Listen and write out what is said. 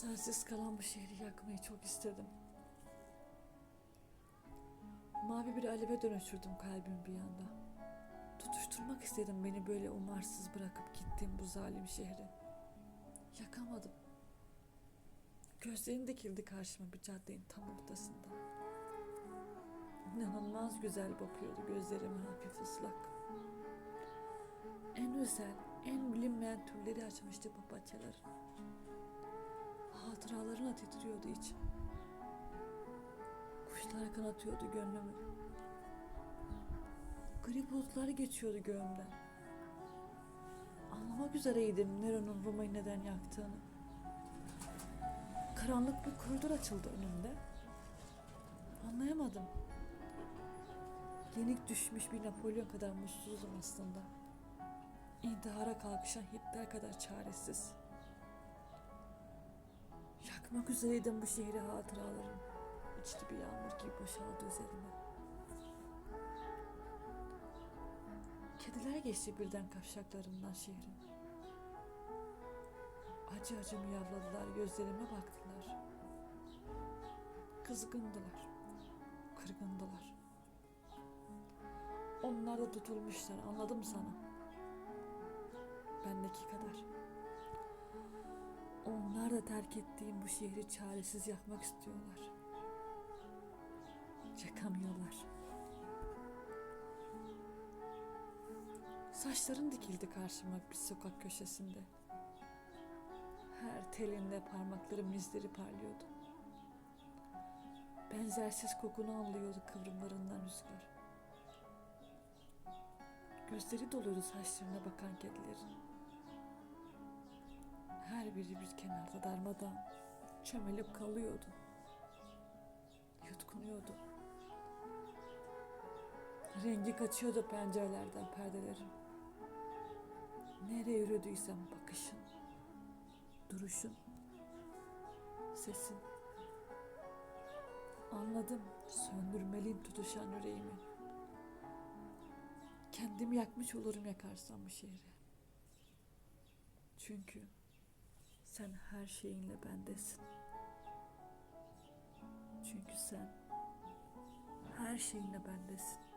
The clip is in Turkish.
Sensiz kalan bu şehri yakmayı çok istedim. Mavi bir aleve dönüştürdüm kalbimi bir anda. Tutuşturmak istedim beni böyle umarsız bırakıp gittiğim bu zalim şehri. Yakamadım. Gözlerim dikildi karşıma bir caddenin tam ortasında. İnanılmaz güzel bakıyordu gözlerime hafif ıslak. En özel, en bilinmeyen türleri açmıştı papatyaların. Hatıralarına titriyordu içim. Kuşlar kanatıyordu gönlümü. Gri bulutlar geçiyordu göğümden. Anlamak üzereydim Nero'nun Roma'yı neden yaktığını. Karanlık bir koridor açıldı önümde. Anlayamadım. Yenik düşmüş bir Napolyon kadar mutsuzum aslında. İntihara kalkışan Hitler kadar çaresiz. Yakmak üzereydim bu şehri hatıralarım. İçli bir yağmur gibi boşaldı üzerime. Kediler geçti birden kavşaklarından şehrin. Acı acı miyavladılar, gözlerime baktılar. Kızgındılar, kırgındılar. Onlar da tutulmuşlar, anladım sana. Bendeki kadar. Onlar da terk ettiğim bu şehri çaresiz yakmak istiyorlar. Yakamıyorlar. Saçların dikildi karşıma bir sokak köşesinde. Her telinde parmaklarım izleri parlıyordu. Benzersiz kokunu anlıyordu kıvrımlarından rüzgar. Gözleri doluydu saçlarına bakan kedilerin. Biri bir kenarda darmadan çömelip kalıyordu. Yutkunuyordu. Rengi kaçıyordu pencerelerden perdelerin. Nereye yürüdüysem bakışın, duruşun, sesin. Anladım söndürmeliyim tutuşan yüreğimi. Kendimi yakmış olurum yakarsam bu şehri. Çünkü sen her şeyinle bendesin. Çünkü sen her şeyinle bendesin.